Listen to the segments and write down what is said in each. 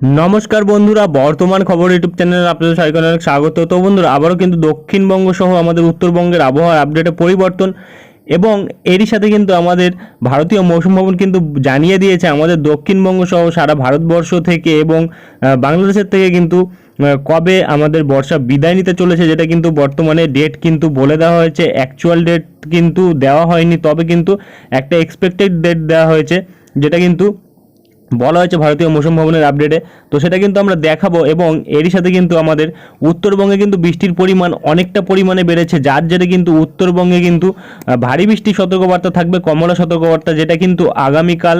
নমস্কার বন্ধুরা, বর্তমান খবর ইউটিউব চ্যানেলে আপনাদের সবাইকে অনেক স্বাগত। তো বন্ধুরা, আবারও কিন্তু দক্ষিণবঙ্গ সহ আমাদের উত্তরবঙ্গের আবহাওয়ার আপডেটে পরিবর্তন এবং এরই সাথে কিন্তু আমাদের ভারতীয় মৌসুম ভবন কিন্তু জানিয়ে দিয়েছে আমাদের দক্ষিণবঙ্গ সহ সারা ভারতবর্ষ থেকে এবং বাংলাদেশের থেকে কিন্তু কবে আমাদের বর্ষা বিদায় নিতে চলেছে যেটা কিন্তু বর্তমানে ডেট কিন্তু বলে দেওয়া হয়েছে। অ্যাকচুয়াল ডেট কিন্তু দেওয়া হয়নি, তবে কিন্তু একটা এক্সপেক্টেড ডেট দেওয়া হয়েছে, যেটা কিন্তু বলা হয়েছে ভারতীয় মৌসুম ভবনের আপডেটে তো সেটা কিন্তু আমরা দেখাবো এবং এরই সাথে কিন্তু আমাদের উত্তরবঙ্গে কিন্তু বৃষ্টির পরিমাণ অনেকটা পরিমাণে বেড়েছে। যার জেরে কিন্তু উত্তরবঙ্গে কিন্তু ভারী বৃষ্টির সতর্কবার্তা থাকবে, কমলা সতর্কবার্তা, যেটা কিন্তু আগামীকাল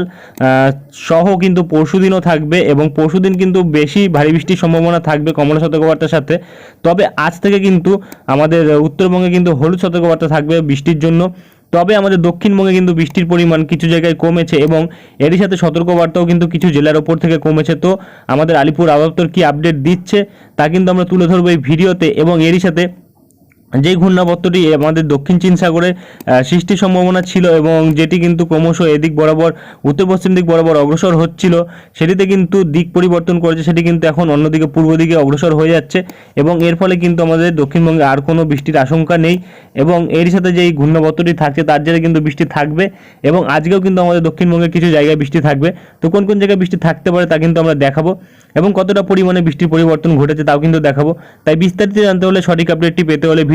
সহ কিন্তু পরশুদিনও থাকবে এবং পরশুদিন কিন্তু বেশি ভারী বৃষ্টির সম্ভাবনা থাকবে কমলা সতর্কবার্তার সাথে। তবে আজ থেকে কিন্তু আমাদের উত্তরবঙ্গে কিন্তু হলুদ সতর্কবার্তা থাকবে বৃষ্টির জন্য। তবে আমাদের দক্ষিণবঙ্গে কিন্তু বৃষ্টির পরিমাণ কিছু জায়গায় কমেছে এবং এরই সাথে সতর্কবার্তাও কিন্তু কিছু জেলার ওপর থেকে কমেছে। তো আমাদের আলিপুর আদপ্তর কি আপডেট দিচ্ছে তা কিন্তু আমরা তুলে ধরবো এই ভিডিওতে এবং এরই সাথে যেই ঘূর্ণাবর্তটি আমাদের দক্ষিণ চীন সাগরে সৃষ্টির সম্ভাবনা ছিল এবং যেটি কিন্তু ক্রমশ এদিক বরাবর, উত্তর পশ্চিম দিক বরাবর অগ্রসর হচ্ছিল, সেটিতে কিন্তু দিক পরিবর্তন করেছে, সেটি কিন্তু এখন অন্যদিকে, পূর্ব দিকে অগ্রসর হয়ে যাচ্ছে এবং এর ফলে কিন্তু আমাদের দক্ষিণবঙ্গে আর কোনো বৃষ্টির আশঙ্কা নেই এবং এর সাথে যেই ঘূর্ণাবর্তটি থাকছে, তার জেরে কিন্তু বৃষ্টি থাকবে এবং আজকেও কিন্তু আমাদের দক্ষিণবঙ্গে কিছু জায়গায় বৃষ্টি থাকবে। তো কোন কোন জায়গায় বৃষ্টি থাকতে পারে তা কিন্তু আমরা দেখাবো এবং কতটা পরিমাণে বৃষ্টির পরিবর্তন ঘটেছে তাও কিন্তু দেখাবো। তাই বিস্তারিত জানতে হলে সঠিক আপডেটটি পেতে হলে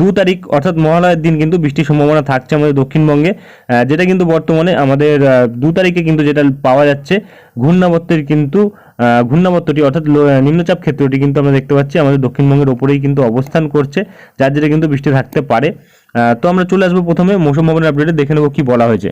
দু তারিখ, অর্থাৎ মহালয়ের দিন কিন্তু বৃষ্টির সম্ভাবনা থাকছে আমাদের দক্ষিণবঙ্গে যেটা কিন্তু বর্তমানে আমাদের দু তারিখে কিন্তু যেটা পাওয়া যাচ্ছে, ঘূর্ণাবর্তের কিন্তু ঘূর্ণাবর্তটি অর্থাৎ নিম্নচাপ ক্ষেত্রটি কিন্তু আমরা দেখতে পাচ্ছি, আমাদের দক্ষিণবঙ্গের ওপরেই কিন্তু অবস্থান করছে, যার যেটা কিন্তু বৃষ্টি থাকতে পারে। তো আমরা চলে আসব প্রথমে মৌসুম ভবনের আপডেটে দেখে নেব কি বলা হয়েছে।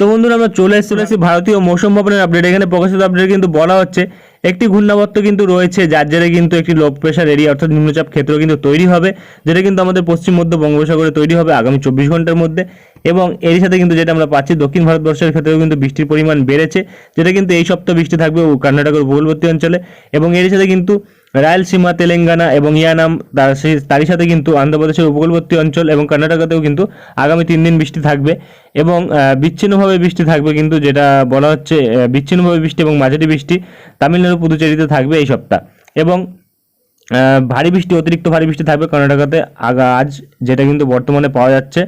তো বন্ধুরা, আমরা চলে এসে ভারতীয় মৌসুম ভবনের আপডেট এখানে প্রকাশিত আপডেট কিন্তু বলা হচ্ছে একটি ঘূর্ণাবর্ত কিন্তু রয়েছে, যার জেরে কিন্তু একটি লো প্রেশার এরিয়া অর্থাৎ নিম্নচাপ ক্ষেত্র কিন্তু তৈরি হবে, যেটা কিন্তু আমাদের পশ্চিম মধ্য বঙ্গোপসাগরে তৈরি হবে আগামী চব্বিশ ঘণ্টার মধ্যে। এবং এরই সাথে কিন্তু যেটা আমরা পাচ্ছি, দক্ষিণ ভারতবর্ষের ক্ষেত্রেও কিন্তু বৃষ্টির পরিমাণ বেড়েছে, যেটা কিন্তু এই সপ্তাহ বৃষ্টি থাকবে কর্ণাটকের উপকূলবর্তী অঞ্চলে। এবং এরই সাথে কিন্তু রায়লসীমা তেলেঙ্গানা এবং ইয়ানাম তার তারই সাথে কিন্তু অন্ধ্রপ্রদেশের উপকূলবর্তী অঞ্চল এবং কর্ণাটকাতেও কিন্তু আগামী তিন দিন বৃষ্টি থাকবে এবং বিচ্ছিন্নভাবে বৃষ্টি থাকবে কিন্তু যেটা বলা হচ্ছে বিচ্ছিন্নভাবে বৃষ্টি এবং মাঝারি বৃষ্টি তামিলনাড়ু, পুদুচেরিতে থাকবে এই সপ্তাহ। এবং ভারী বৃষ্টি, অতিরিক্ত ভারী বৃষ্টি থাকবে কর্ণাটকাতে। আগা, আজ যেটা কিন্তু বর্তমানে পাওয়া যাচ্ছে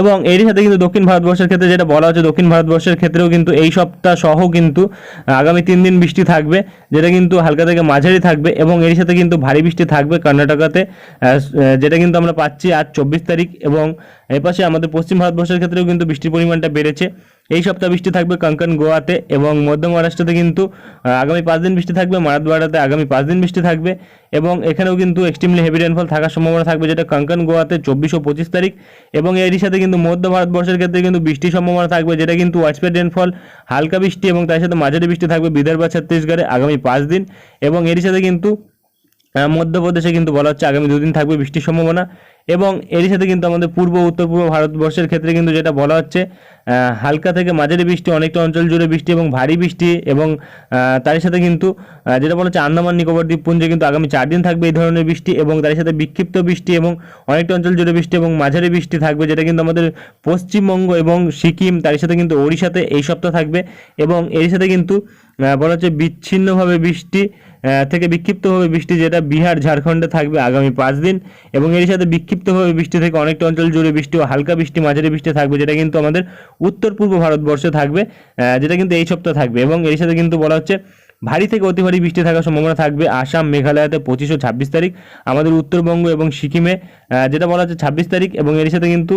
এবং এরই সাথে কিন্তু দক্ষিণ ভারতবর্ষের ক্ষেত্রে যেটা বলা হচ্ছে, দক্ষিণ ভারতবর্ষের ক্ষেত্রেও কিন্তু এই সপ্তাহ সহ কিন্তু আগামী তিন দিন বৃষ্টি থাকবে, যেটা কিন্তু হালকা থেকে মাঝারি থাকবে এবং এরই সাথে কিন্তু ভারী বৃষ্টি থাকবে কর্ণাটকাতে যেটা কিন্তু আমরা পাচ্ছি আজ চব্বিশ তারিখ এবং এপাশে আমাদের পশ্চিম ভারতবর্ষের ক্ষেত্রেও কিন্তু বৃষ্টির পরিমাণটা বেড়েছে। এই সপ্তাহ বৃষ্টি থাকবে কঙ্কন গোয়াতে এবং মধ্য মহারাষ্ট্রতে কিন্তু আগামী পাঁচ দিন বৃষ্টি থাকবে, মারাদওয়াড়াতে আগামী পাঁচ দিন বৃষ্টি থাকবে এবং এখানেও কিন্তু এক্সট্রিমলি হেভি রেনফল থাকার সম্ভাবনা থাকবে যেটা কঙ্কন গোয়াতে চব্বিশ ও পঁচিশ তারিখ এবং এরই সাথে কিন্তু মধ্য ভারতবর্ষের ক্ষেত্রে কিন্তু বৃষ্টির সম্ভাবনা থাকবে যেটা কিন্তু ওয়াইসপেড রেনফল হালকা বৃষ্টি এবং তার সাথে মাঝারি বৃষ্টি থাকবে বিদর্ভ, ছত্তিশগড়ে আগামী পাঁচ দিন এবং এরই সাথে কিন্তু মধ্যপ্রদেশে কিন্তু বলা হচ্ছে আগামী দুদিন থাকবে বৃষ্টির সম্ভাবনা এবং এরই সাথে কিন্তু আমাদের পূর্ব উত্তর পূর্ব ভারতবর্ষের ক্ষেত্রে কিন্তু যেটা বলা হচ্ছে হালকা থেকে মাঝারি বৃষ্টি, অনেকটা অঞ্চল জুড়ে বৃষ্টি এবং ভারী বৃষ্টি এবং তারই সাথে কিন্তু যেটা বলা হচ্ছে আন্দামান, নিকোবর দ্বীপপুঞ্জে কিন্তু আগামী চার দিন থাকবে এই ধরনের বৃষ্টি এবং তারই সাথে বিক্ষিপ্ত বৃষ্টি এবং অনেকটা অঞ্চল জুড়ে বৃষ্টি এবং মাঝারি বৃষ্টি থাকবে যেটা কিন্তু আমাদের পশ্চিমবঙ্গ এবং সিকিম, তারই সাথে কিন্তু ওড়িশাতে এই সপ্তাহ থাকবে এবং এর সাথে কিন্তু বলা হচ্ছে বিচ্ছিন্নভাবে বৃষ্টি থেকে বিক্ষিপ্তভাবে বৃষ্টি যেটা বিহার, ঝাড়খণ্ডে থাকবে আগামী পাঁচ দিন এবং এর সাথে বিক্ষিপ্তভাবে বৃষ্টি থেকে অনেকটা অঞ্চল জুড়ে বৃষ্টি ও হালকা বৃষ্টি মাঝারি বৃষ্টি থাকবে, যেটা কিন্তু আমাদের উত্তর পূর্ব ভারতবর্ষে থাকবে যেটা কিন্তু এই সপ্তাহ থাকবে এবং এর সাথে কিন্তু বলা হচ্ছে ভারী থেকে অতি ভারী বৃষ্টি থাকার সম্ভাবনা থাকবে আসাম, মেঘালয়তে পঁচিশ ও ছাব্বিশ তারিখ, আমাদের উত্তরবঙ্গ এবং সিকিমে যেটা বলা হচ্ছে ছাব্বিশ তারিখ এবং এর সাথে কিন্তু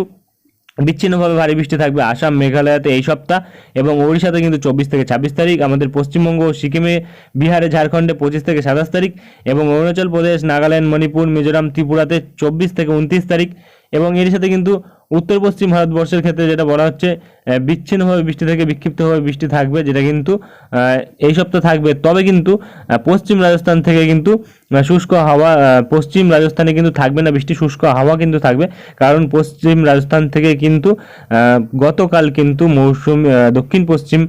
বিচ্ছিন্নভাবে ভারী বৃষ্টি থাকবে আসাম, মেঘালয়তে এই সপ্তাহ এবং ওড়িশাতে কিন্তু চব্বিশ থেকে ছাব্বিশ তারিখ, আমাদের পশ্চিমবঙ্গ ও সিকিমে, বিহারে, ঝাড়খণ্ডে পঁচিশ থেকে সাতাশ তারিখ এবং অরুণাচল প্রদেশ, নাগাল্যান্ড, মণিপুর, মিজোরাম, ত্রিপুরাতে চব্বিশ থেকে উনত্রিশ তারিখ এবং এর সাথে কিন্তু উত্তর পশ্চিম ভারতবর্ষের ক্ষেত্রে যেটা বলা হচ্ছে বিচ্ছিন্নভাবে বৃষ্টি থেকে বিক্ষিপ্তভাবে বৃষ্টি থাকবে, যেটা কিন্তু এই সপ্তাহ থাকবে। তবে কিন্তু পশ্চিম রাজস্থান থেকে কিন্তু শুষ্ক হাওয়া পশ্চিম রাজস্থানে কিন্তু থাকবে না, বৃষ্টি, শুষ্ক হাওয়া কিন্তু থাকবে। কারণ পশ্চিম রাজস্থান থেকে কিন্তু গতকাল কিন্তু মৌসুমি দক্ষিণ পশ্চিম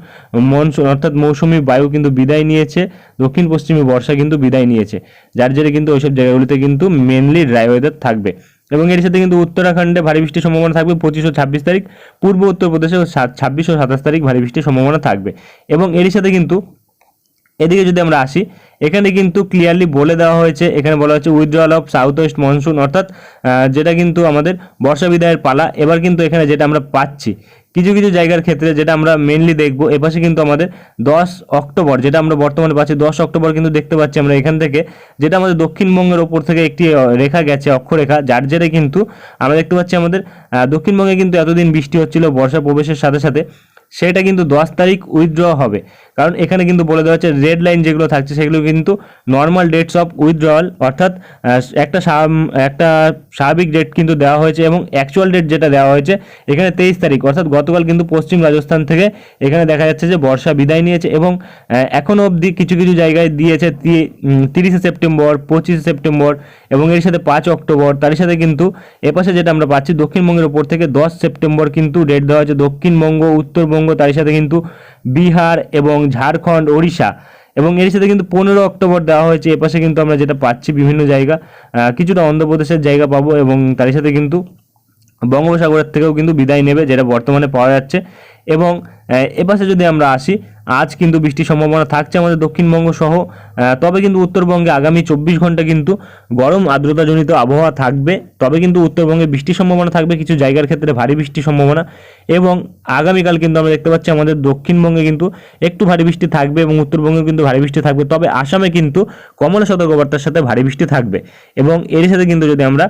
মনসুন অর্থাৎ মৌসুমি বায়ু কিন্তু বিদায় নিয়েছে দক্ষিণ পশ্চিমে বর্ষা কিন্তু বিদায় নিয়েছে। যার জেরে কিন্তু ওইসব জায়গাগুলিতে কিন্তু মেনলি ড্রাই ওয়েদার থাকবে। এবং এর সাথে কিন্তু উত্তরাখণ্ডে ভারী বৃষ্টির সম্ভাবনা থাকবে পঁচিশ ও ছাব্বিশ তারিখ, পূর্ব উত্তরপ্রদেশে ছাব্বিশ ও সাতাশ তারিখ ভারী বৃষ্টির সম্ভাবনা থাকবে। এবং এর সাথে কিন্তু এদিকে যদি আমরা আসি, এখানে কিন্তু ক্লিয়ারলি বলে দেওয়া হয়েছে, এখানে বলা হচ্ছে withdrawal of south west monsoon অর্থাৎ যেটা কিন্তু আমাদের বর্ষা বিদায়ের পালা। এবার কিন্তু এখানে যেটা আমরা পাচ্ছি, কিছু কিছু জায়গার ক্ষেত্রে যেটা আমরা মেনলি দেখব এপাশে কিন্তু আমাদের দশ অক্টোবর, যেটা আমরা বর্তমানে পাচ্ছি, দশ অক্টোবর কিন্তু দেখতে পাচ্ছি আমরা এখান থেকে, যেটা আমাদের দক্ষিণবঙ্গের ওপর থেকে একটি রেখা গেছে, অক্ষরেখা, যার জেরে কিন্তু আমরা দেখতে পাচ্ছি আমাদের দক্ষিণবঙ্গে কিন্তু এতদিন বৃষ্টি হচ্ছিল, বর্ষা প্রবেশের সাথে সাথে। সেটা কিন্তু দশ তারিখ উইথড্র হবে। কারণ এখানে কিন্তু বলে দেওয়া হচ্ছে রেড লাইন যেগুলো থাকছে সেগুলো কিন্তু নর্মাল ডেটস অফ উইথড্রয়াল অর্থাৎ একটা একটা স্বাভাবিক ডেট কিন্তু দেওয়া হয়েছে এবং অ্যাকচুয়াল ডেট যেটা দেওয়া হয়েছে এখানে তেইশ তারিখ অর্থাৎ গতকাল কিন্তু পশ্চিম রাজস্থান থেকে এখানে দেখা যাচ্ছে যে বর্ষা বিদায় নিয়েছে এবং আহ, এখনও অবধি কিছু কিছু জায়গায় দিয়েছে তিরিশে সেপ্টেম্বর পঁচিশে সেপ্টেম্বর এবং এর সাথে পাঁচ অক্টোবর তার সাথে কিন্তু এপাশে যেটা আমরা পাচ্ছি দক্ষিণবঙ্গের ওপর থেকে দশ সেপ্টেম্বর কিন্তু ডেট দেওয়া হয়েছে। দক্ষিণবঙ্গ উত্তরবঙ্গ তার সাথে কিন্তু বিহার এবং ঝাড়খণ্ড, ওড়িশা এবং এর সাথে কিন্তু পনেরো অক্টোবর দেওয়া হয়েছে। এপাশে কিন্তু আমরা যেটা পাচ্ছি বিভিন্ন জায়গা কিছুটা অন্ধ্রপ্রদেশের জায়গা পাবো এবং তার সাথে কিন্তু বঙ্গোপসাগরের থেকেও কিন্তু বিদায় নেবে, যেটা বর্তমানে পাওয়া যাচ্ছে এবং এপাশে যদি আমরা আসি আজ কিন্তু বৃষ্টির সম্ভাবনা থাকছে আমাদের দক্ষিণবঙ্গ সহ তবে কিন্তু উত্তরবঙ্গে আগামী চব্বিশ ঘণ্টা কিন্তু গরম আর্দ্রতাজনিত আবহাওয়া থাকবে। তবে কিন্তু উত্তরবঙ্গে বৃষ্টির সম্ভাবনা থাকবে, কিছু জায়গার ক্ষেত্রে ভারী বৃষ্টির সম্ভাবনা এবং আগামীকাল কিন্তু আমরা দেখতে পাচ্ছি আমাদের দক্ষিণবঙ্গে কিন্তু একটু ভারী বৃষ্টি থাকবে এবং উত্তরবঙ্গে কিন্তু ভারী বৃষ্টি থাকবে। তবে আসামে কিন্তু কমলা সতর্কবার্তার সাথে ভারী বৃষ্টি থাকবে এবং এর সাথে কিন্তু যদি আমরা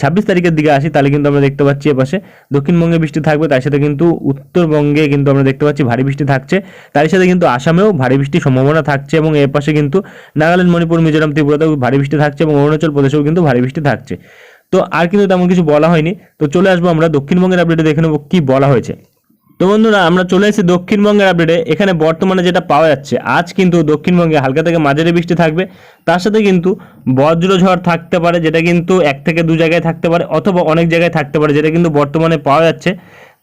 ছাব্বিশ তারিখের দিকে আসি, তাহলে কিন্তু আমরা দেখতে পাচ্ছি এপাশে দক্ষিণবঙ্গে বৃষ্টি থাকবে, তার সাথে কিন্তু উত্তরবঙ্গে কিন্তু আমরা দেখতে পাচ্ছি ভারী বৃষ্টি থাকছে তার সাথে কিন্তু আসামেও ভারী বৃষ্টির সম্ভাবনা থাকছে এবং এর পাশে কিন্তু নাগাল্যান্ড, মণিপুর, মিজোরাম, ত্রিপুরাতেও ভারী বৃষ্টি থাকছে এবং অরুণাচল প্রদেশেও কিন্তু ভারী বৃষ্টি থাকছে। তো আর কিন্তু তেমন কিছু বলা হয়নি, তো চলে আসব আমরা দক্ষিণবঙ্গের আপডেটে দেখে নেব কী বলা হয়েছে। তো বন্ধুরা, আমরা চলে এসেছি দক্ষিণবঙ্গের আপডেটে এখানে বর্তমানে যেটা পাওয়া যাচ্ছে, আজ কিন্তু দক্ষিণবঙ্গে হালকা থেকে মাঝারি বৃষ্টি থাকবে। তার সাথে কিন্তু বজ্রঝড় থাকতে পারে, যেটা কিন্তু এক থেকে দু জায়গায় থাকতে পারে, অথবা অনেক জায়গায় থাকতে পারে, যেটা কিন্তু বর্তমানে পাওয়া যাচ্ছে।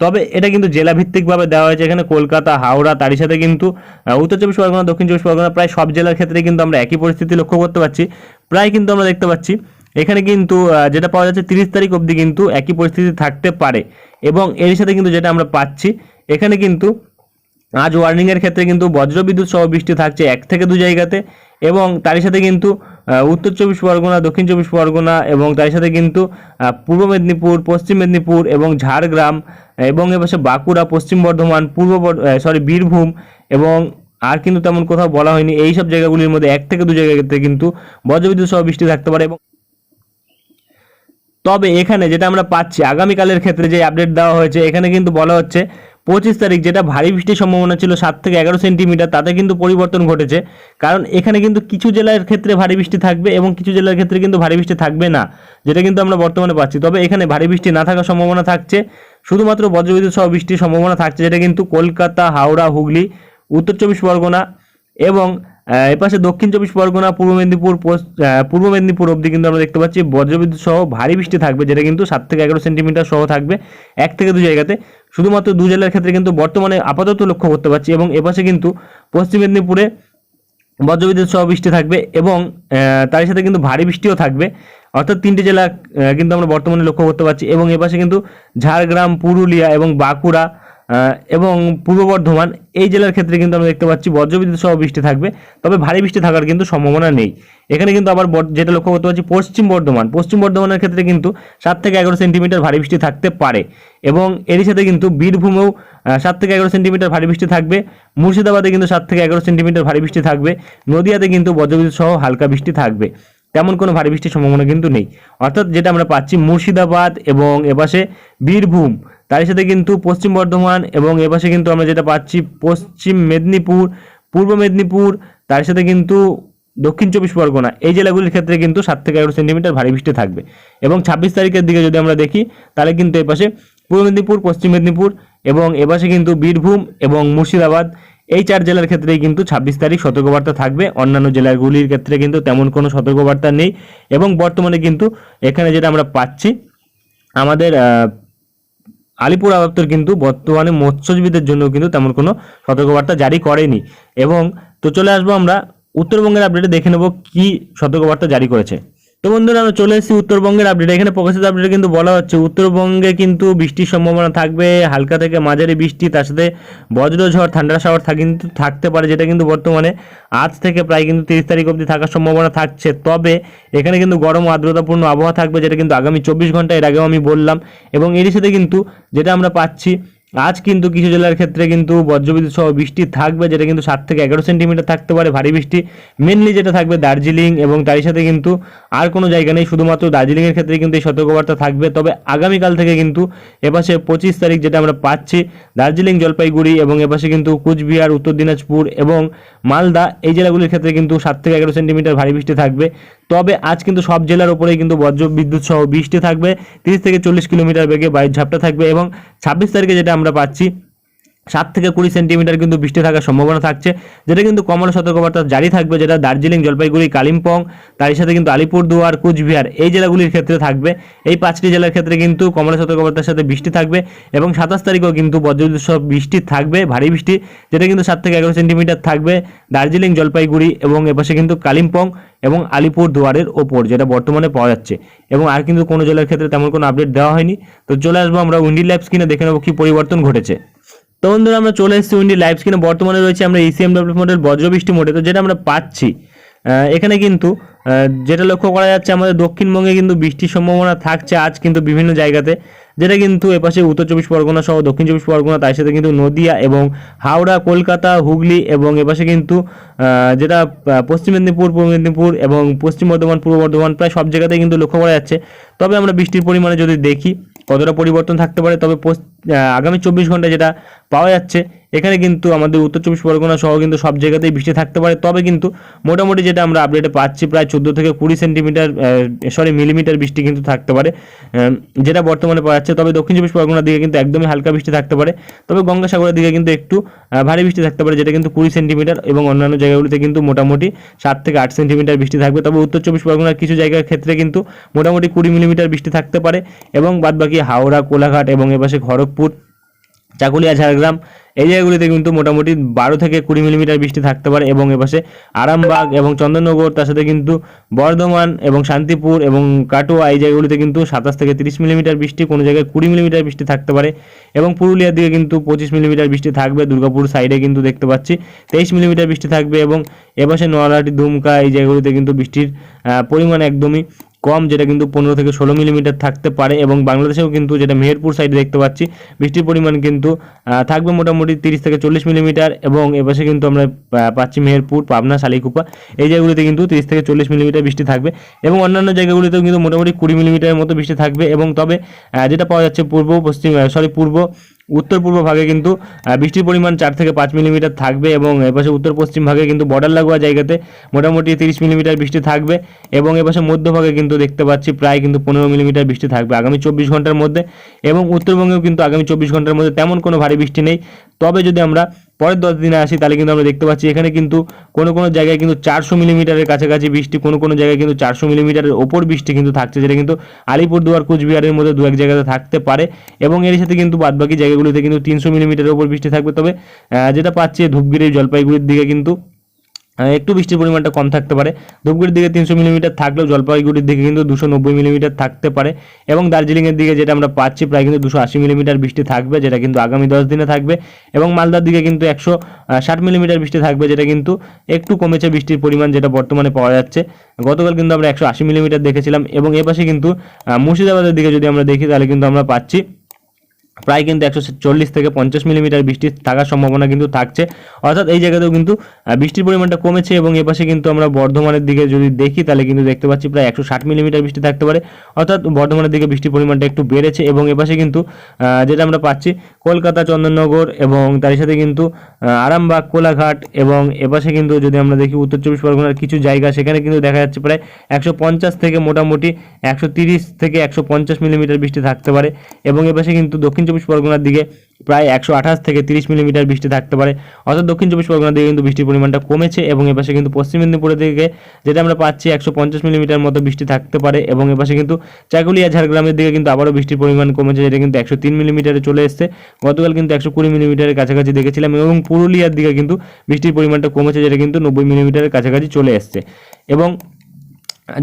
তবে এটা কিন্তু জেলা ভিত্তিকভাবে দেওয়া হয়েছে এখানে কলকাতা, হাওড়া, তারই সাথে কিন্তু উত্তর চব্বিশ পরগনা, দক্ষিণ চব্বিশ পরগনা, প্রায় সব জেলার ক্ষেত্রে কিন্তু আমরা একই পরিস্থিতি লক্ষ্য করতে পারছি। প্রায় কিন্তু আমরা দেখতে পাচ্ছি এখানে কিন্তু যেটা পাওয়া যাচ্ছে তিরিশ তারিখ অবধি কিন্তু একই পরিস্থিতি থাকতে পারে। এবং এর সাথে কিন্তু যেটা আমরা পাচ্ছি, এখানে কিন্তু আজ ওয়ার্নিংয়ের ক্ষেত্রে কিন্তু বজ্রবিদ্যুৎ সহ বৃষ্টি থাকছে এক থেকে দু জায়গাতে এবং তারই সাথে কিন্তু উত্তর চব্বিশ পরগনা, দক্ষিণ চব্বিশ পরগনা এবং তার সাথে কিন্তু পূর্ব মেদিনীপুর, পশ্চিম মেদিনীপুর এবং ঝাড়গ্রাম এবং এপাশে বাঁকুড়া, পশ্চিম বর্ধমান, পূর্ব সরি বীরভূম এবং আর কিন্তু তেমন কোথাও বলা হয়নি। এই সব জায়গাগুলির মধ্যে এক থেকে দু জায়গাতে কিন্তু বজ্রবিদ্যুৎ সহ বৃষ্টি থাকতে পারে এবং তবে এখানে যেটা আমরা পাচ্ছি, আগামীকালের ক্ষেত্রে যে আপডেট দেওয়া হয়েছে, এখানে কিন্তু বলা হচ্ছে পঁচিশ তারিখ যেটা ভারী বৃষ্টির সম্ভাবনা ছিল সাত থেকে এগারো সেন্টিমিটার, তাতে কিন্তু পরিবর্তন ঘটেছে। কারণ এখানে কিন্তু কিছু জেলার ক্ষেত্রে ভারী বৃষ্টি থাকবে এবং কিছু জেলার ক্ষেত্রে কিন্তু ভারী বৃষ্টি থাকবে না, যেটা কিন্তু আমরা বর্তমানে পাচ্ছি। তবে এখানে ভারী বৃষ্টি না থাকার সম্ভাবনা থাকছে। শুধুমাত্র বজ্রবিদ্যুৎ সহ বৃষ্টির সম্ভাবনা থাকছে, যেটা কিন্তু কলকাতা, হাওড়া, হুগলি, উত্তর চব্বিশ পরগনা এবং এপাশে দক্ষিণ চব্বিশ পরগনা, পূর্ব মেদিনীপুর পূর্ব মেদিনীপুর অবধি কিন্তু আমরা দেখতে পাচ্ছি বজ্রবিদ্যুৎ সহ ভারী বৃষ্টি থাকবে, যেটা কিন্তু সাত থেকে এগারো সেন্টিমিটার সহ থাকবে এক থেকে দু জায়গাতে। শুধুমাত্র দু জেলার ক্ষেত্রে কিন্তু বর্তমানে আপাতত লক্ষ্য করতে পারছি এবং এপাশে কিন্তু পশ্চিম মেদিনীপুরে বজ্রবিদ্যুৎ সহ বৃষ্টি থাকবে এবং তার সাথে কিন্তু ভারী বৃষ্টিও থাকবে। অর্থাৎ তিনটি জেলা কিন্তু আমরা বর্তমানে লক্ষ্য করতে পারছি এবং এপাশে কিন্তু ঝাড়গ্রাম, পুরুলিয়া এবং বাঁকুড়া এবং পূর্ব বর্ধমান, এই জেলার ক্ষেত্রে কিন্তু আমরা দেখতে পাচ্ছি বজ্রবিদ্যুৎ সহ বৃষ্টি থাকবে, তবে ভারী বৃষ্টি থাকার কিন্তু সম্ভাবনা নেই। এখানে কিন্তু আবার বর- যেটা লক্ষ্য করতে পারছি, পশ্চিম বর্ধমান। পশ্চিম বর্ধমানের ক্ষেত্রে কিন্তু সাত থেকে এগারো সেন্টিমিটার ভারী বৃষ্টি থাকতে পারে এবং এরই সাথে কিন্তু বীরভূমেও সাত থেকে এগারো সেন্টিমিটার ভারী বৃষ্টি থাকবে, মুর্শিদাবাদে কিন্তু সাত থেকে এগারো সেন্টিমিটার ভারী বৃষ্টি থাকবে, নদিয়াতে কিন্তু বজ্রবিদ্যুৎ সহ হালকা বৃষ্টি থাকবে। তেমন কোনো ভারী বৃষ্টির সম্ভাবনা কিন্তু নেই। অর্থাৎ যেটা আমরা পাচ্ছি মুর্শিদাবাদ এবং এপাশে বীরভূম। তার সাথে কিন্তু পশ্চিম বর্ধমান এবং এপাশে কিন্তু আমরা যেটা পাচ্ছি পশ্চিম মেদিনীপুর, পূর্ব মেদিনীপুর তার সাথে কিন্তু দক্ষিণ চব্বিশ পরগনা। এই জেলাগুলির ক্ষেত্রে কিন্তু সাত থেকে এগারো সেন্টিমিটার ভারী বৃষ্টি থাকবে এবং ছাব্বিশ তারিখের দিকে যদি আমরা দেখি, তাহলে কিন্তু এপাশে পূর্ব মেদিনীপুর, পশ্চিম মেদিনীপুর এবং এপাশে কিন্তু বীরভূম এবং মুর্শিদাবাদ, এই চার জেলার ক্ষেত্রেই কিন্তু ছাব্বিশ তারিখ সতর্কবার্তা থাকবে। অন্যান্য জেলাগুলির ক্ষেত্রে কিন্তু তেমন কোনো সতর্কবার্তা নেই এবং বর্তমানে কিন্তু এখানে যেটা আমরা পাচ্ছি, আমাদের আলিপুর আদপ্তর কিন্তু বর্তমানে মৎস্যজীবীদের জন্য কিন্তু তেমন কোনো সতর্কবার্তা জারি করেনি। এবং তো চলে আসব আমরা উত্তরবঙ্গের আপডেটে দেখে নেব কি সতর্কবার্তা জারি করেছে। তো বন্ধুরা, আমরা চলে এসেছি উত্তরবঙ্গের আপডেট এখানে প্রকাশিত আপডেটে কিন্তু বলা হচ্ছে, উত্তরবঙ্গে কিন্তু বৃষ্টির সম্ভাবনা থাকবে, হালকা থেকে মাঝারি বৃষ্টি, তার সাথে বজ্রঝড় ঠান্ডা শাওয়ার কিন্তু থাকতে পারে, যেটা কিন্তু বর্তমানে আজ থেকে প্রায় কিন্তু তিরিশ তারিখ অবধি থাকার সম্ভাবনা থাকছে। তবে এখানে কিন্তু গরম আর্দ্রতাপূর্ণ আবহাওয়া থাকবে, যেটা কিন্তু আগামী চব্বিশ ঘণ্টা এর আগেও আমি বললাম। এবং এরই সাথে কিন্তু যেটা আমরা পাচ্ছি আজ কিন্তু কিছু জেলার ক্ষেত্রে কিন্তু বজ্রবিদ্যুৎ সহ বৃষ্টি থাকবে, যেটা কিন্তু সাত থেকে এগারো সেন্টিমিটার থাকতে পারে, ভারী বৃষ্টি। মেনলি যেটা থাকবে দার্জিলিং এবং তারই সাথে কিন্তু আর কোনো জায়গা নেই, শুধুমাত্র দার্জিলিংয়ের ক্ষেত্রে কিন্তু এই সতর্কবার্তা থাকবে। তবে আগামীকাল থেকে কিন্তু এপাশে পঁচিশ তারিখ যেটা আমরা পাচ্ছি, দার্জিলিং, জলপাইগুড়ি এবং এপাশে কিন্তু কুচবিহার, উত্তর দিনাজপুর এবং মালদা, এই জেলাগুলির ক্ষেত্রে কিন্তু সাত থেকে এগারো সেন্টিমিটার ভারী বৃষ্টি থাকবে। তবে আজ কিন্তু সব জেলার উপরেই কিন্তু বজ্র বিদ্যুৎ সহ বৃষ্টি থাকবে। তিরিশ থেকে চল্লিশ কিলোমিটার বেগে বায়ুর ঝাপটা থাকবে এবং ছাব্বিশ তারিখে যেটা আমরা পাচ্ছি সাত থেকে কুড়ি সেন্টিমিটার কিন্তু বৃষ্টি থাকার সম্ভাবনা থাকছে, যেটা কিন্তু কমলা সতর্কবার্তা জারি থাকবে, যেটা দার্জিলিং জলপাইগুড়ি, কালিম্পং তার সাথে কিন্তু আলিপুরদুয়ার, কুচবিহার, এই জেলাগুলির ক্ষেত্রে থাকবে। এই পাঁচটি জেলার ক্ষেত্রে কিন্তু কমলা সতর্কবার্তার সাথে বৃষ্টি থাকবে এবং সাতাশ তারিখেও কিন্তু বজ্রবিদ্যুৎ সহ বৃষ্টি থাকবে, ভারী বৃষ্টি, যেটা কিন্তু সাত থেকে এগারো সেন্টিমিটার থাকবে দার্জিলিং, জলপাইগুড়ি এবং এপাশে কিন্তু কালিম্পং এবং আলিপুর দুয়ারের ওপর, যেটা বর্তমানে পাওয়া যাচ্ছে। এবং আর কিন্তু কোনো জেলার ক্ষেত্রে তেমন কোনো আপডেট দেওয়া হয়নি। তো চলে আসব আমরা উইন্ডি ল্যাব স্ক্রিনে, দেখে নেব কি পরিবর্তন ঘটেছে। তো বন্ধুরা আমরা চলে এসেছি উইন্ডি লাইভ স্ক্রিনে বর্তমানে রয়েছে আমরা ইসিএম ডব্লিউ মডেল বজ্রবৃষ্টি মোডে তো যেটা আমরা পাচ্ছি এখানে কিন্তু যেটা লক্ষ্য করা যাচ্ছে, আমাদের দক্ষিণবঙ্গে কিন্তু বৃষ্টির সম্ভাবনা থাকছে আজ কিন্তু বিভিন্ন জায়গাতে। যেটা কিন্তু এপাশে উত্তর চব্বিশ পরগনা সহ দক্ষিণ চব্বিশ পরগনা, তার সাথে কিন্তু নদিয়া এবং হাওড়া, কলকাতা, হুগলি এবং এপাশে কিন্তু যেটা পশ্চিম মেদিনীপুর, পূর্ব মেদিনীপুর এবং পশ্চিম বর্ধমান, পূর্ব বর্ধমান প্রায় সব জায়গাতেই কিন্তু লক্ষ্য করা যাচ্ছে। তবে আমরা বৃষ্টির পরিমাণে যদি দেখি, কতটা পরিবর্তন থাকতে পারে, তবে আগামী চব্বিশ ঘন্টায় যেটা পাওয়া যাচ্ছে, এখানে কিন্তু আমাদের উত্তর চব্বিশ পরগনা সহ কিন্তু সব জায়গাতেই বৃষ্টি থাকতে পারে। তবে কিন্তু মোটামুটি যেটা আমরা আপডেটে পাচ্ছি, প্রায় চোদ্দ থেকে কুড়ি সেন্টিমিটার সরি মিলিমিটার বৃষ্টি কিন্তু থাকতে পারে। যেটা বর্তমানে পাওয়া যাচ্ছে, তবে দক্ষিণ চব্বিশ পরগনার দিকে কিন্তু একদমই হালকা বৃষ্টি থাকতে পারে। তবে গঙ্গাসাগরের দিকে কিন্তু একটু ভারী বৃষ্টি থাকতে পারে, যেটা কিন্তু কুড়ি সেন্টিমিটার এবং অন্যান্য জায়গাগুলিতে কিন্তু মোটামুটি সাত থেকে আট সেন্টিমিটার বৃষ্টি থাকবে। তবে উত্তর চব্বিশ পরগনার কিছু জায়গার ক্ষেত্রে কিন্তু মোটামুটি কুড়ি মিলিমিটার বৃষ্টি থাকতে পারে এবং বাদবাকি হাওড়া, কোলাঘাট এবং এপাশে খড়গপুর চাকুলিয়া, ঝাড়গ্রাম, এই জায়গাগুলিতে কিন্তু মোটামুটি বারো থেকে কুড়ি মিলিমিটার বৃষ্টি থাকতে পারে এবং এপাশে আরামবাগ এবং চন্দননগর, তার সাথে কিন্তু বর্ধমান এবং শান্তিপুর এবং কাটোয়া, এই জায়গাগুলিতে কিন্তু সাতাশ থেকে তিরিশ মিলিমিটার বৃষ্টি, কোনো জায়গায় কুড়ি মিলিমিটার বৃষ্টি থাকতে পারে এবং পুরুলিয়ার দিকে কিন্তু পঁচিশ মিলিমিটার বৃষ্টি থাকবে, দুর্গাপুর সাইডে কিন্তু দেখতে পাচ্ছি তেইশ মিলিমিটার বৃষ্টি থাকবে এবং এপাশে নোয়ালাটি দুমকা, এই জায়গাগুলিতে কিন্তু বৃষ্টির পরিমাণ একদমই কম, যেটা কিন্তু পনেরো থেকে ষোলো মিলিমিটার থাকতে পারে এবং বাংলাদেশেও কিন্তু যেটা মেহেরপুর সাইডে দেখতে পাচ্ছি, বৃষ্টির পরিমাণ কিন্তু থাকবে মোটামুটি তিরিশ থেকে চল্লিশ মিলিমিটার এবং এপাশে কিন্তু আমরা পাচ্ছি মেহেরপুর, পাবনা, শালিকুপা। এই জায়গাগুলিতে কিন্তু তিরিশ থেকে চল্লিশ মিলিমিটার বৃষ্টি থাকবে এবং অন্যান্য জায়গাগুলিতেও কিন্তু মোটামুটি কুড়ি মিলিমিটারের মতো বৃষ্টি থাকবে এবং তবে যেটা পাওয়া যাচ্ছে পূর্ব, পশ্চিম সরি পূর্ব উত্তর পূর্ব ভাগে কিন্তু বৃষ্টির পরিমাণ চার থেকে পাঁচ মিলিমিটার থাকবে এবং এপাশে উত্তর পশ্চিম ভাগে কিন্তু বর্ডার লাগোয়া জায়গাতে মোটামুটি তিরিশ মিলিমিটার বৃষ্টি থাকবে এবং এপাশে মধ্যভাগে কিন্তু দেখতে পাচ্ছি প্রায় কিন্তু পনেরো মিলিমিটার বৃষ্টি থাকবে আগামী চব্বিশ ঘণ্টার মধ্যে এবং উত্তরবঙ্গেও কিন্তু আগামী চব্বিশ ঘণ্টার মধ্যে তেমন কোনো ভারী বৃষ্টি নেই। তবে যদি আমরা পরের দশ দিনে আসি, তাহলে কিন্তু আমরা দেখতে পাচ্ছি এখানে কিন্তু কোনো কোনো জায়গায় কিন্তু চারশো মিলিমিটারের কাছাকাছি বৃষ্টি, কোনো কোনো জায়গায় কিন্তু চারশো মিলিমিটারের ওপর বৃষ্টি কিন্তু থাকছে, যেটা কিন্তু আলিপুরদুয়ার, কুচবিহারের মধ্যে দু এক জায়গাতে থাকতে পারে এবং এর সাথে কিন্তু বাদবাকি জায়গাগুলিতে কিন্তু তিনশো মিলিমিটারের ওপর বৃষ্টি থাকবে। তবে যেটা পাচ্ছে ধূপগিরি জলপাইগুড়ির দিকে কিন্তু একটু বৃষ্টির পরিমাণটা কম থাকতে পারে। ধূপগুড়ির দিকে তিনশো মিলিমিটার থাকলেও জলপাইগুড়ির দিকে কিন্তু দুশো নব্বই মিলিমিটার থাকতে পারে এবং দার্জিলিংয়ের দিকে যেটা আমরা পাচ্ছি প্রায় কিন্তু দুশো আশি মিলিমিটার বৃষ্টি থাকবে যেটা কিন্তু আগামী দশ দিনে থাকবে এবং মালদার দিকে কিন্তু একশো ষাট মিলিমিটার বৃষ্টি থাকবে যেটা কিন্তু একটু কমেছে বৃষ্টির পরিমাণ যেটা বর্তমানে পাওয়া যাচ্ছে। গতকাল কিন্তু আমরা একশো আশি মিলিমিটার দেখেছিলাম এবং এপাশে কিন্তু আহ, মুর্শিদাবাদের দিকে যদি আমরা দেখি তাহলে কিন্তু আমরা পাচ্ছি প্রায় কিন্তু একশো চল্লিশ থেকে পঞ্চাশ মিলিমিটার বৃষ্টি থাকার সম্ভাবনা কিন্তু থাকছে। অর্থাৎ এই জায়গাতেও কিন্তু বৃষ্টির পরিমাণটা কমেছে এবং এপাশে কিন্তু আমরা বর্ধমানের দিকে যদি দেখি, তাহলে কিন্তু দেখতে পাচ্ছি প্রায় একশো ষাট মিলিমিটার বৃষ্টি থাকতে পারে। অর্থাৎ বর্ধমানের দিকে বৃষ্টির পরিমাণটা একটু বেড়েছে এবং এপাশে কিন্তু যেটা আমরা পাচ্ছি কলকাতা, চন্দননগর এবং তার সাথে কিন্তু আরামবাগ, কোলাঘাট এবং এপাশে কিন্তু যদি আমরা দেখি উত্তর চব্বিশ পরগনার কিছু জায়গা, সেখানে কিন্তু দেখা যাচ্ছে প্রায় একশো পঞ্চাশ থেকে মোটামুটি একশো তিরিশ থেকে একশো পঞ্চাশ মিলিমিটার বৃষ্টি থাকতে পারে এবং এপাশে কিন্তু দক্ষিণ চব্বিশ পরগনার দিকে প্রায় একশো আঠাশ থেকে তিরিশ মিলিমিটার বৃষ্টি থাকতে পারে। অর্থাৎ দক্ষিণ চব্বিশ পরগনার দিকে কিন্তু বৃষ্টির পরিমাণটা কমেছে এবং এপাশে কিন্তু পশ্চিম মেদিনীপুরের দিকে যেটা আমরা পাচ্ছি একশো পঞ্চাশ মিলিমিটার মতো বৃষ্টি থাকতে পারে এবং এপাশে কিন্তু চাকুলিয়া, ঝাড়গ্রামের দিকে কিন্তু আবারও বৃষ্টির পরিমাণ কমেছে, যেটা কিন্তু একশো তিন মিলিমিটারে চলে এসছে। গতকাল কিন্তু একশো কুড়ি মিলিমিটারের কাছাকাছি দেখেছিলাম এবং পুরুলিয়ার দিকে কিন্তু বৃষ্টির পরিমাণটা কমেছে, যেটা কিন্তু নব্বই মিলিমিটারের কাছাকাছি চলে এসছে। এবং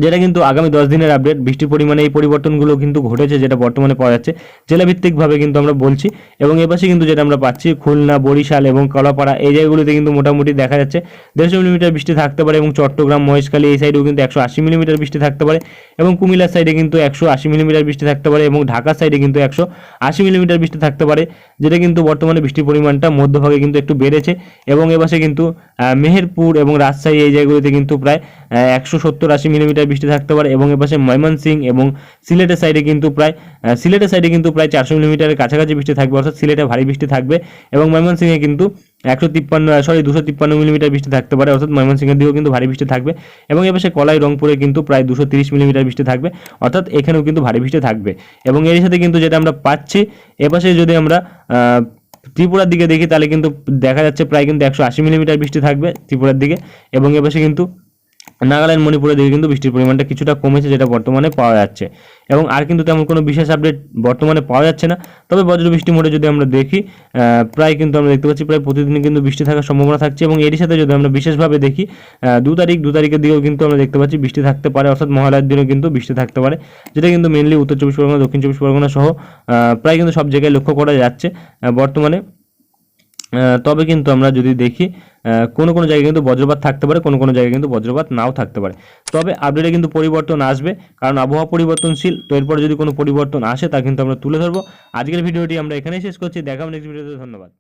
যেটা কিন্তু আগামী দশ দিনের আপডেট বৃষ্টির পরিমাণে এই পরিবর্তনগুলো কিন্তু ঘটেছে, যেটা বর্তমানে পাওয়া যাচ্ছে। জেলাভিত্তিকভাবে কিন্তু আমরা বলছি, এবং এপাশে কিন্তু যেটা আমরা পাচ্ছি, খুলনা, বরিশাল এবং কলাপাড়া, এই জায়গাগুলিতে কিন্তু মোটামুটি দেখা যাচ্ছে। দেড়শো মিলিমিটার বৃষ্টি থাকতে পারে এবং চট্টগ্রাম, মহেশখালী, এই সাইডেও কিন্তু একশো আশি মিলিমিটার বৃষ্টি থাকতে পারে এবং কুমিল্লার সাইডে কিন্তু একশো আশি মিলিমিটার বৃষ্টি থাকতে পারে এবং ঢাকার সাইডে কিন্তু একশো আশি মিলিমিটার বৃষ্টি থাকতে পারে, যেটা কিন্তু বর্তমানে বৃষ্টির পরিমাণটা মধ্যভাগে কিন্তু একটু বেড়েছে। এবং এপাশে কিন্তু মেহেরপুর এবং রাজশাহী এই জায়গাগুলিতে কিন্তু প্রায় একশো সত্তর আশি মিলিমিটার বৃষ্টি থাকতে পারে এবং এপাশে ময়মনসিং এবং সিলেটের সাইডে কিন্তু প্রায় সিলেটের সাইডে কিন্তু প্রায় চারশো মিলিমিটারের কাছাকাছি বৃষ্টি থাকবে, অর্থাৎ সিলেটে ভারী বৃষ্টি থাকবে এবং ময়মনসিংহে কিন্তু একশো তিপ্পান্ন সরি দুশো তিপ্পান্ন মিলিমিটার বৃষ্টি থাকতে পারে, অর্থাৎ ময়মনসিংহের দিকেও কিন্তু ভারী বৃষ্টি থাকবে এবং এপাশে কলাই রংপুরে কিন্তু প্রায় দুশো তিরিশ মিলিমিটার বৃষ্টি থাকবে, অর্থাৎ এখানেও কিন্তু ভারী বৃষ্টি থাকবে এবং এর সাথে কিন্তু যেটা আমরা পাচ্ছি, এপাশে যদি আমরা ত্রিপুরার দিকে দেখি তাহলে কিন্তু দেখা যাচ্ছে প্রায় কিন্তু একশো আশি মিলিমিটার বৃষ্টি থাকবে ত্রিপুরার দিকে এবং এপাশে কিন্তু নাগাল্যান্ড, মণিপুরের দিকে কিন্তু বৃষ্টির পরিমাণটা কিছুটা কমেছে যেটা বর্তমানে পাওয়া যাচ্ছে। এবং আর কিন্তু তেমন কোনো বিশেষ আপডেট বর্তমানে পাওয়া যাচ্ছে না। তবে বজ্র বৃষ্টি মোডে যদি আমরা দেখি প্রায় কিন্তু আমরা দেখতে পাচ্ছি প্রায় প্রতিদিন কিন্তু বৃষ্টি থাকার সম্ভাবনা থাকছে এবং এরই সাথে যদি আমরা বিশেষভাবে দেখি দু তারিখ, দু তারিখের দিকেও কিন্তু আমরা দেখতে পাচ্ছি বৃষ্টি থাকতে পারে, অর্থাৎ মহালয়ার দিনেও কিন্তু বৃষ্টি থাকতে পারে, যেটা কিন্তু মেনলি উত্তর চব্বিশ পরগনা, দক্ষিণ চব্বিশ পরগনা সহ প্রায় কিন্তু সব জায়গায় লক্ষ্য করা যাচ্ছে বর্তমানে। তবে কিন্তু আমরা যদি দেখি কোনো কোনো জায়গায় কিন্তু বজ্রপাত থাকতে পারে, কোনো কোনো জায়গায় কিন্তু বজ্রপাত নাও থাকতে পারে। তবে আপডেটে কিন্তু পরিবর্তন আসবে, কারণ আবহাওয়া পরিবর্তনশীল, তো এরপরে যদি কোনো পরিবর্তন আসে তা কিন্তু আমরা তুলে ধরবো। আজকের ভিডিওটি আমরা এখানেই শেষ করছি দেখা নেক্সট ভিডিওতে ধন্যবাদ।